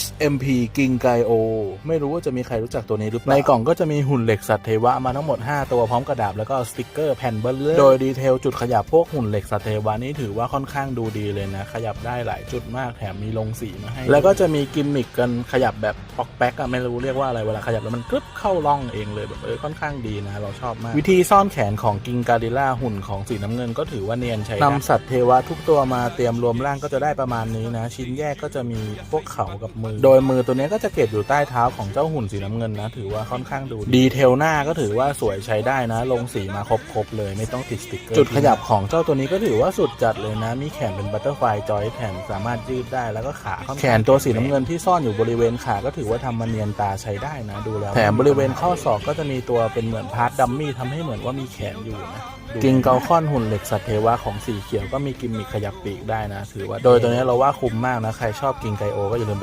SMP กิงไกโอ ไม่รู้ว่าจะมีใครรู้จักตัวนี้หรือเปล่า ในกล่องก็จะมีหุ่นเหล็กสัตว์เทวะมาทั้งหมด 5 ตัวพร้อมกระดาบแล้วก็สติกเกอร์แผ่นเบลเลอร์โดยดีเทลจุดขยับพวกหุ่นเหล็กสัตว์เทวะนี่ถือว่าค่อนข้างดูดีเลยนะ ขยับได้หลายจุดมากแถมมีลงสีมาให้ แล้วก็จะมีกิมมิคกันขยับแบบปอกแป๊กอะไม่รู้เรียกว่าอะไรเวลาขยับแล้วมันกรึบเข้าร่องเองเลยแบบเออค่อนข้างดีนะ เราชอบมาก วิธีซ่อนแขนของกิงการิล่าหุ่นของสีน้ำเงินก็ถือว่าเนียนใช้ได้นำสัตว์เทวะทุกตัวมาเตรียมรวมร่างก็จะได้ประมาณนี้นะ ชิ้นแยกก็จะมีพวกเขากับมือ โดยมือตัวนี้ก็จะเก็บอยู่ใต้เท้าของเจ้าหุ่นสีน้ำเงินนะ ถือว่าค่อนข้างดูดีดีเทลหน้าก็ถือว่าสวยใช้ได้นะ ลงสีมาครบๆเลยไม่ต้องติดสติกเกอร์จุดขยับของเจ้าตัวนี้ก็ถือว่าสุดจัดเลยนะ มีแขนเป็นบัตเตอร์ไฟจอยแขนสามารถยืดได้แล้วก็ขาค่อนข้างแขนตัวสีน้ำเงินที่ซ่อนอยู่บริเวณขาก็ถือว่าทำมาเนียนตาใช้ได้นะดูแล้วแถมบริเวณข้อศอกก็จะมีตัวเป็นเหมือนพาร์ทดัมมี่ทำให้เหมือนว่ามีแขนอยู่นะกิงเกาคอนหุ่นเหล็กสัตว์เทวะของสีเขียวก็มีกิมมิคขยับปีกได้นะ ถือว่าโดยตัวนี้เราว่าคุ้มมากนะ ใครชอบกิงไกโอก็อย่าลืม